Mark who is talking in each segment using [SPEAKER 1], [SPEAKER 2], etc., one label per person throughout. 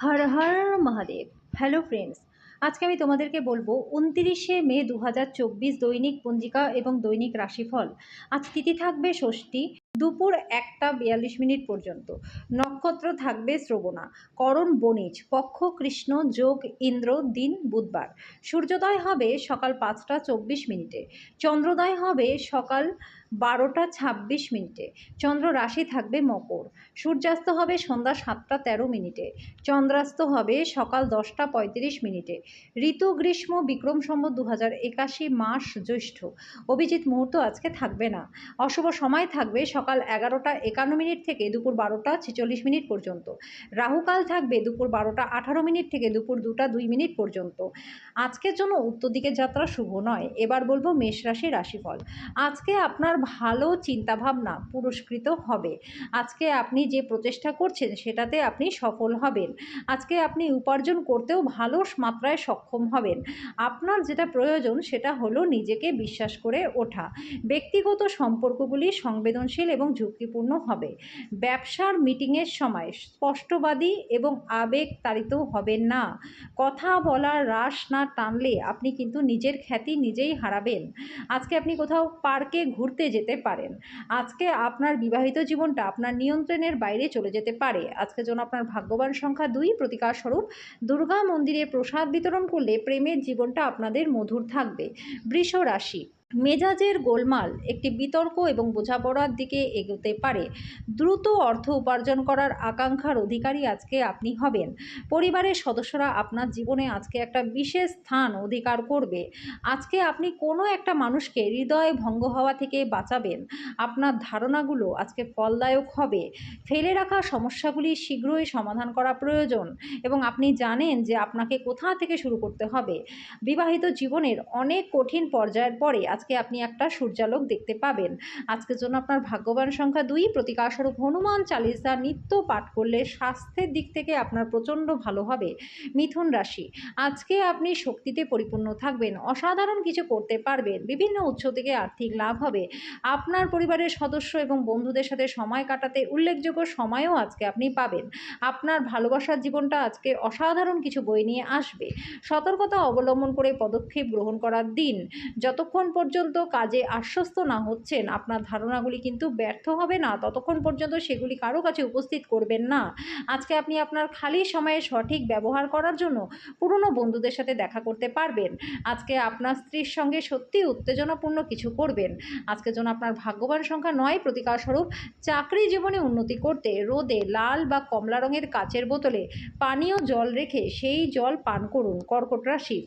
[SPEAKER 1] হর Har Mahadev. Hello friends আজকে আমি তোমাদেরকে বলব উনতিরিশে মে দু হাজার চব্বিশ দৈনিক পঞ্জিকা এবং দৈনিক রাশিফল। আজ তিথি থাকবে ষষ্ঠী, দুপুর একটা বিয়াল্লিশ মিনিট পর্যন্ত। নক্ষত্র থাকবে শ্রবণা, করণ বণিজ, পক্ষ কৃষ্ণ, যোগ ইন্দ্র, দিন বুধবার। সূর্যোদয় হবে সকাল পাঁচটা চব্বিশ মিনিটে। চন্দ্রোদয় হবে সকাল বারোটা ছাব্বিশ মিনিটে। চন্দ্র রাশি থাকবে মকর। সূর্যাস্ত হবে সন্ধ্যা সাতটা তেরো মিনিটে। চন্দ্রাস্ত হবে সকাল দশটা পঁয়ত্রিশ মিনিটে। ঋতু, গ্রীষ্ম, বিক্রম সম্বত দু হাজার একাশি মাস জ্যৈষ্ঠ। অভিজিৎ, মুহূর্ত আজকে থাকবে না। অশুভ সময় থাকবে সকাল এগারোটা একান্ন মিনিট থেকে দুপুর বারোটা ছেচল্লিশ মিনিট পর্যন্ত। রাহুকাল থাকবে দুপুর বারোটা আঠারো মিনিট থেকে দুপুর দুটা দুই মিনিট পর্যন্ত। আজকের জন্য উত্তর দিকের যাত্রা শুভ নয়। এবার বলব মেষ রাশি রাশিফল। আজকে আপনার ভালো চিন্তাভাবনা পুরস্কৃত হবে। আজকে আপনি যে প্রচেষ্টা করছেন, সেটাতে আপনি সফল হবেন। আজকে আপনি উপার্জন করতেও ভালো মাত্রায় সক্ষম হবেন। আপনার যেটা প্রয়োজন, সেটা হলো নিজেকে বিশ্বাস করে ওঠা। ব্যক্তিগত সম্পর্কগুলি সংবেদনশীল এবং ঝুঁকিপূর্ণ হবে। ব্যবসার মিটিংয়ের সময় স্পষ্টবাদী এবং আবেগ তাড়িত হবেন না। কথা বলার রাস না টানলে আপনি কিন্তু নিজের খ্যাতি নিজেই হারাবেন। আজকে আপনি কোথাও পার্কে ঘুরতে যেতে পারেন। আজকে আপনার বিবাহিত জীবনটা আপনার নিয়ন্ত্রণের বাইরে চলে যেতে পারে। আজকে যেন আপনার ভাগ্যবান সংখ্যা দুই, প্রতিকার স্বরূপ, দুর্গা মন্দিরে প্রসাদ বিতরণ করলে প্রেমের জীবনটা আপনাদের মধুর থাকবে। বৃষ রাশি মেজাজের গোলমাল, একটি বিতর্ক এবং বোঝাপড়ার দিকে এগোতে পারে। দ্রুত অর্থ উপার্জন করার আকাঙ্ক্ষার অধিকারী আজকে আপনি হবেন। পরিবারের সদস্যরা আপনার জীবনে আজকে একটা বিশেষ স্থান অধিকার করবে। আজকে আপনি কোনো একটা মানুষকে হৃদয় ভঙ্গ হওয়া থেকে বাঁচাবেন। আপনার ধারণাগুলো আজকে ফলদায়ক হবে। ফেলে রাখা সমস্যাগুলি শীঘ্রই সমাধান করা প্রয়োজন এবং আপনি জানেন যে আপনাকে কোথা থেকে শুরু করতে হবে। বিবাহিত জীবনের অনেক কঠিন পর্যায়ের পরে আজকে আপনি একটা সূর্যালোক দেখতে পাবেন। আজকের জন্য আপনার ভাগ্যবান সংখ্যা দুই। প্রতিকারস্বরূপ হনুমান চালিসা নিত্য পাঠ করলে স্বাস্থ্যের দিক থেকে আপনার প্রচণ্ড ভালো হবে। মিথুন রাশি, আজকে আপনি শক্তিতে পরিপূর্ণ থাকবেন, অসাধারণ কিছু করতে পারবেন, বিভিন্ন উৎস থেকে আর্থিক লাভ হবে। আপনার পরিবারের সদস্য এবং বন্ধুদের সাথে সময় কাটাতে উল্লেখযোগ্য সময়ও আজকে আপনি পাবেন। আপনার ভালোবাসার জীবনটা আজকে অসাধারণ কিছু বই নিয়ে আসবে। সতর্কতা অবলম্বন করে পদক্ষেপ গ্রহণ করার দিন। যতক্ষণ পর্যন্ত কাজে আশ্বস্ত না হচ্ছেন, আপনার ধারণাগুলি কিন্তু ব্যর্থ হবে না। ততক্ষণ পর্যন্ত সেগুলি কারও কাছে উপস্থিত করবেন না। আজকে আপনি আপনার খালি সময়ে সঠিক ব্যবহার করার জন্য পুরনো বন্ধুদের সাথে দেখা করতে পারবেন। আজকে আপনার স্ত্রীর সঙ্গে সত্যি উত্তেজনাপূর্ণ কিছু করবেন। আজকে যেন আপনার ভাগ্যবান সংখ্যা নয় প্রতিকার স্বরূপ চাকরি জীবনে উন্নতি করতে রোদে লাল বা কমলা রঙের কাচের বোতলে পানীয় জল রেখে সেই জল পান করুন। কর্কট রাশি।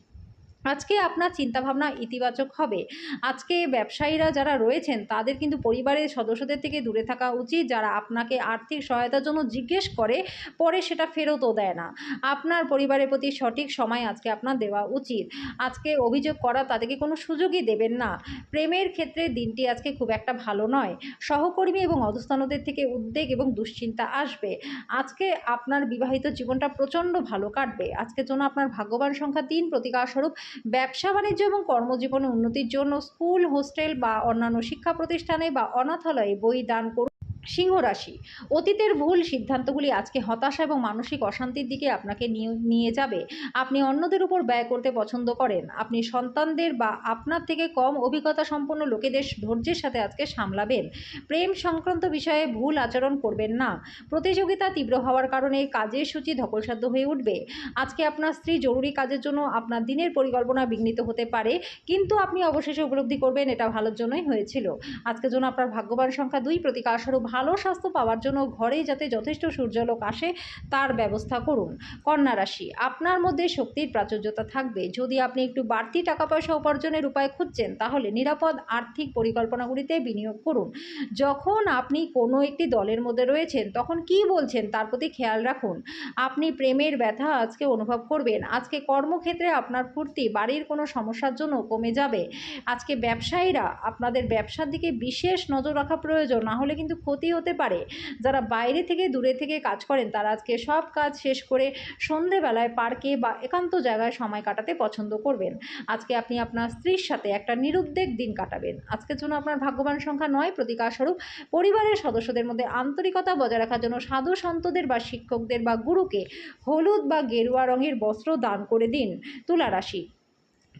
[SPEAKER 1] আজকে আপনার চিন্তাভাবনা ইতিবাচক হবে। আজকে ব্যবসায়ীরা যারা রয়েছেন, তাদের কিন্তু পরিবারের সদস্যদের থেকে দূরে থাকা উচিত। যারা আপনাকে আর্থিক সহায়তার জন্য জিজ্ঞেস করে, পরে সেটা ফেরতও দেয় না। আপনার পরিবারের প্রতি সঠিক সময় আজকে আপনার দেওয়া উচিত। আজকে অভিযোগ করা তাদেরকে কোনো সুযোগই দেবেন না। প্রেমের ক্ষেত্রে দিনটি আজকে খুব একটা ভালো নয়। সহকর্মী এবং অধস্থানদের থেকে উদ্বেগ এবং দুশ্চিন্তা আসবে। আজকে আপনার বিবাহিত জীবনটা প্রচণ্ড ভালো কাটবে। আজকের জন্য আপনার ভাগ্যবান সংখ্যা তিন প্রতিকার স্বরূপ ব্যবসা বাণিজ্য এবং কর্মজীবনে উন্নতির জন্য স্কুল, হোস্টেল বা অন্যান্য শিক্ষা প্রতিষ্ঠানে বা অনাথালয়ে বই দান করুন। সিংহ রাশি। অতীতের ভুল সিদ্ধান্তগুলি আজকে হতাশা এবং মানসিক অশান্তির দিকে আপনাকে নিয়ে যাবে। আপনি অন্যদের উপর ব্যয় করতে পছন্দ করেন। আপনি সন্তানদের বা আপনার থেকে কম অভিজ্ঞতা সম্পন্ন লোকেদের ধৈর্যের সাথে আজকে সামলাবেন। প্রেম সংক্রান্ত বিষয়ে ভুল আচরণ করবেন না। প্রতিযোগিতা তীব্র হওয়ার কারণে কাজের সূচি ধকলসাধ্য হয়ে উঠবে। আজকে আপনার স্ত্রী জরুরি কাজের জন্য আপনার দিনের পরিকল্পনা বিঘ্নিত হতে পারে, কিন্তু আপনি অবশেষে উপলব্ধি করবেন এটা ভালোর জন্যই হয়েছিল। আজকের জন্য আপনার ভাগ্যবান সংখ্যা দুই প্রতিকারস্বরূপ ভালো স্বাস্থ্য পাওয়ার জন্য ঘরেই যাতে যথেষ্ট সূর্যালোক আসে, তার ব্যবস্থা করুন। কন্যা রাশি, আপনার মধ্যে শক্তির প্রাচুর্যতা থাকবে। যদি আপনি একটু বাড়তি টাকা পয়সা উপার্জনের উপায় খুঁজছেন, তাহলে নিরাপদ আর্থিক পরিকল্পনাগুলিতে বিনিয়োগ করুন। যখন আপনি কোনো একটি দলের মধ্যে রয়েছেন, তখন কি বলছেন তার প্রতি খেয়াল রাখুন। আপনি প্রেমের ব্যথা আজকে অনুভব করবেন। আজকে কর্মক্ষেত্রে আপনার ফুর্তি বাড়ির কোনো সমস্যার জন্য কমে যাবে। আজকে ব্যবসায়ীরা, আপনাদের ব্যবসার দিকে বিশেষ নজর রাখা প্রয়োজন। না হলে কিন্তু ক্ষতি করতেই হতে পারে। যারা বাইরে থেকে দূরে থেকে কাজ করেন, তারা আজকে সব কাজ শেষ করে সন্ধেবেলায় পার্কে বা একান্ত জায়গায় সময় কাটাতে পছন্দ করবেন। আজকে আপনি আপনার স্ত্রীর সাথে একটা নিরুদ্বেগ দিন কাটাবেন। আজকের জন্য আপনার ভাগ্যবান সংখ্যা নয়, প্রতিকারস্বরূপ পরিবারের সদস্যদের মধ্যে আন্তরিকতা বজায় রাখার জন্য সাধু সন্তদের বা শিক্ষকদের বা গুরুকে হলুদ বা গেরুয়া রঙের বস্ত্র দান করে দিন। তুলা রাশি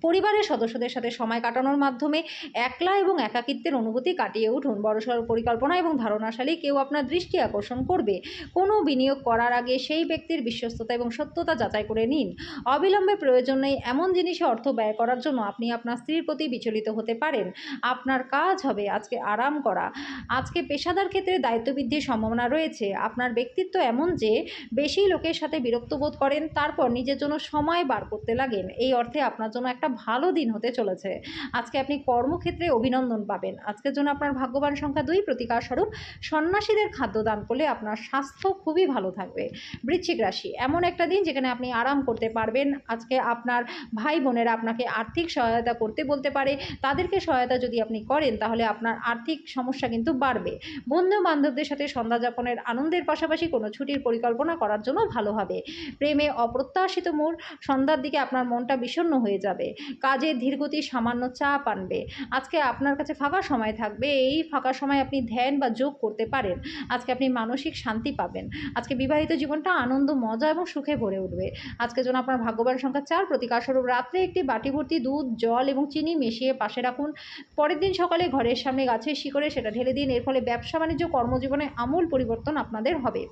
[SPEAKER 1] পরিবারের সদস্যদের সাথে সময় কাটানোর মাধ্যমে একলা এবং একাকিত্বের অনুভূতি কাটিয়ে উঠুন। বড়সড় পরিকল্পনা এবং ধারণাশালী কেউ আপনার দৃষ্টি আকর্ষণ করবে। কোনো বিনিয়োগ করার আগে সেই ব্যক্তির বিশ্বস্ততা এবং সত্যতা যাচাই করে নিন। অবিলম্বে প্রয়োজন নেই এমন জিনিসে অর্থ ব্যয় করার জন্য আপনি আপনার স্ত্রীর প্রতি বিচলিত হতে পারেন। আপনার কাজ হবে আজকে আরাম করা। আজকে পেশাদার ক্ষেত্রে দায়িত্ব বৃদ্ধির সম্ভাবনা রয়েছে। আপনার ব্যক্তিত্ব এমন যে, বেশি লোকের সাথে বিরক্ত বোধ করেন, তারপর নিজের জন্য সময় বার করতে লাগেন। এই অর্থে আপনার জন্য একটা ভালো দিন হতে চলেছে। আজকে আপনি কর্মক্ষেত্রে অভিনন্দন পাবেন। আজকের জন্য আপনার ভাগ্যবান সংখ্যা দুই, প্রতিকার স্বরূপ সন্ন্যাসীদের খাদ্য দান করলে আপনার স্বাস্থ্য খুবই ভালো থাকবে। বৃশ্চিক রাশি, এমন একটা দিন যেখানে আপনি আরাম করতে পারবেন। আজকে আপনার ভাই বোনেরা আপনাকে আর্থিক সহায়তা করতে বলতে পারে। তাদেরকে সহায়তা যদি আপনি করেন, তাহলে আপনার আর্থিক সমস্যা কিন্তু বাড়বে। বন্ধু বান্ধবদের সাথে সন্ধ্যা যাপনের আনন্দের পাশাপাশি কোনো ছুটির পরিকল্পনা করার জন্য ভালো হবে। প্রেমে অপ্রত্যাশিত মোড়, সন্ধ্যার দিকে আপনার মনটা বিষণ্ণ হয়ে যাবে। কাজে ধীরগতি সামান্য চাপ আনবে। আজকে আপনার কাছে ফাঁকা সময় থাকবে, এই ফাঁকা সময় আপনি ধ্যান বা যোগ করতে পারেন। আজকে আপনি মানসিক শান্তি পাবেন। আজকে বিবাহিত জীবনটা আনন্দ, মজা এবং সুখে ভরে উঠবে। আজকে যেন আপনার ভাগ্যবান সংখ্যা চার প্রতিকার স্বরূপ রাত্রে একটি বাটি ভর্তি দুধ, জল এবং চিনি মিশিয়ে পাশে রাখুন। পরের দিন সকালে ঘরের সামনে গাছের শিকড়ে সেটা ঢেলে দিন। এর ফলে ব্যবসা বাণিজ্য কর্মজীবনে আমূল পরিবর্তন আপনাদের হবে।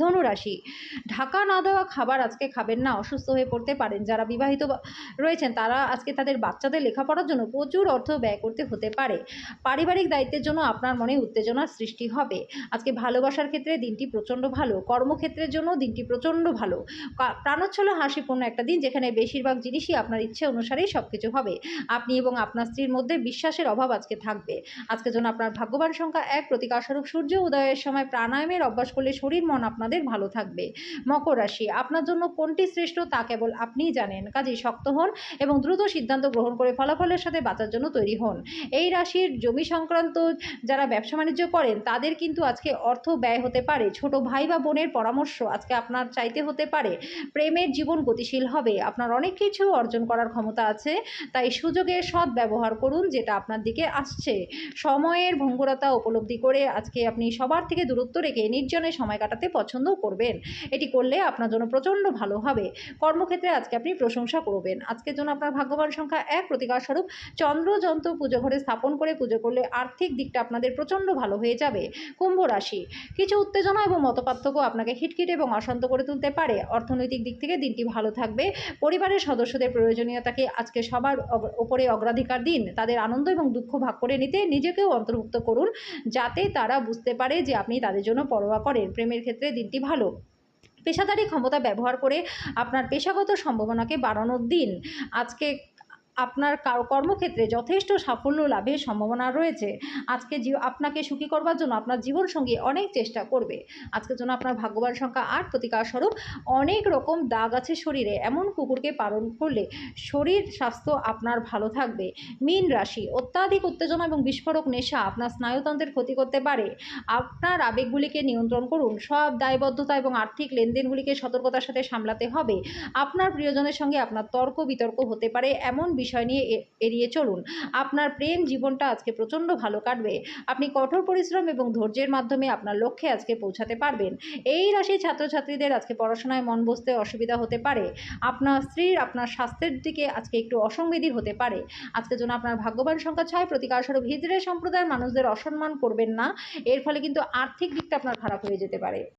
[SPEAKER 1] ধনুরাশি। ঢাকা না দেওয়া খাবার আজকে খাবেন না, অসুস্থ হয়ে পড়তে পারেন। যারা বিবাহিত রয়েছেন, তারা আজকে তাদের বাচ্চাদের লেখাপড়ার জন্য প্রচুর অর্থ ব্যয় করতে হতে পারে। পারিবারিক দায়িত্বের জন্য আপনার মনে উত্তেজনার সৃষ্টি হবে। আজকে ভালোবাসার ক্ষেত্রে দিনটি প্রচণ্ড ভালো, কর্মক্ষেত্রের জন্য দিনটি প্রচণ্ড ভালো। প্রাণোচ্ছল, হাসিপূর্ণ একটা দিন, যেখানে বেশিরভাগ জিনিসই আপনার ইচ্ছে অনুসারেই সব কিছু হবে। আপনি এবং আপনার স্ত্রীর মধ্যে বিশ্বাসের অভাব আজকে থাকবে। আজকের জন্য আপনার ভাগ্যবান সংখ্যা এক প্রতিকারস্বরূপ সূর্য, উদয়ের সময় প্রাণায়ামের অভ্যাস করলে শরীর, মন আপনাদের ভালো থাকবে। মকর রাশি, আপনার জন্য কোনটি শ্রেষ্ঠ তা কেবল আপনিই জানেন। কাজেই শক্ত হন এবং দ্রুত সিদ্ধান্ত গ্রহণ করে ফলাফলের সাথে বাঁচার জন্য তৈরি হন। এই রাশির জমি সংক্রান্ত যারা ব্যবসা বাণিজ্য করেন, তাদের কিন্তু আজকে অর্থ ব্যয় হতে পারে। ছোট ভাই বা বোনের পরামর্শ আজকে আপনার চাইতে হতে পারে। প্রেমের জীবন গতিশীল হবে। আপনার অনেক কিছু অর্জন করার ক্ষমতা আছে। তাই সুযোগের সৎ ব্যবহার করুন যেটা আপনার দিকে আসছে। সময়ের ভঙ্গুরতা উপলব্ধি করে আজকে আপনি সবার থেকে দূরত্ব রেখে নির্জনে সময় কাটাতে পছন্দ করবেন। এটি করলে আপনার জন্য প্রচণ্ড ভালো হবে। কর্মক্ষেত্রে আজকে আপনি প্রশংসা করবেন। আজকের জন্য আপনার ভাগ্যবান সংখ্যা এক। প্রতিকার স্বরূপ চন্দ্রযন্ত্র পুজো ঘরে স্থাপন করে পুজো করলে আর্থিক দিকটা আপনাদের প্রচণ্ড ভালো হয়ে যাবে। কুম্ভ রাশি। কিছু উত্তেজনা এবং মতপার্থক্য আপনাকে খিটখিটে এবং অশান্ত করে তুলতে পারে। অর্থনৈতিক দিক থেকে দিনটি ভালো থাকবে। পরিবারের সদস্যদের প্রয়োজনীয়তাকে আজকে সবার ওপরে অগ্রাধিকার দিন। তাদের আনন্দ এবং দুঃখ ভাগ করে নিতে নিজেকেও অন্তর্ভুক্ত করুন। যাতে তারা বুঝতে পারে যে আপনি তাদের জন্য পরোয়া করেন। প্রেমের ক্ষেত্রে দিনটি ভালো। পেশাদারি ক্ষমতা ব্যবহার করে আপনার পেশাগত সম্ভাবনাকে বাড়ানোর দিন। আজকে আপনার কর্মক্ষেত্রে যথেষ্ট সাফল্য লাভের সম্ভাবনা রয়েছে। আজকে আপনাকে সুখী করবার জন্য আপনার জীবনসঙ্গী অনেক চেষ্টা করবে। আজকের জন্য আপনার ভাগ্যবান সংখ্যা আট, প্রতিকার স্বরূপ অনেক রকম দাগ আছে শরীরে। এমন কুকুরকে পালন করলে শরীর স্বাস্থ্য আপনার ভালো থাকবে। মীন রাশি, অত্যাধিক উত্তেজনা এবং বিস্ফোরক নেশা আপনার স্নায়ুতন্ত্রের ক্ষতি করতে পারে। আপনার আবেগগুলিকে নিয়ন্ত্রণ করুন। সব দায়বদ্ধতা এবং আর্থিক লেনদেনগুলিকে সতর্কতার সাথে সামলাতে হবে। আপনার প্রিয়জনের সঙ্গে আপনার তর্ক বিতর্ক হতে পারে। এমন বিষয় নিয়ে এড়িয়ে চলুন। আপনার প্রেম জীবনটা আজকে প্রচণ্ড ভালো কাটবে। আপনি কঠোর পরিশ্রম এবং ধৈর্যের মাধ্যমে আপনার লক্ষ্যে আজকে পৌঁছাতে পারবেন। এই রাশির ছাত্রছাত্রীদের আজকে পড়াশোনায় মন বসতে অসুবিধা হতে পারে। আপনার স্ত্রীর, আপনার স্বাস্থ্যের দিকে আজকে একটু অসংবেদী হতে পারে। আজকের জন্য আপনার ভাগ্যবান সংখ্যা ছয় প্রতিকার স্বরূপ হিজড়ে সম্প্রদায়ের মানুষদের অসম্মান করবেন না। এর ফলে কিন্তু আর্থিক দিকটা আপনার খারাপ হয়ে যেতে পারে।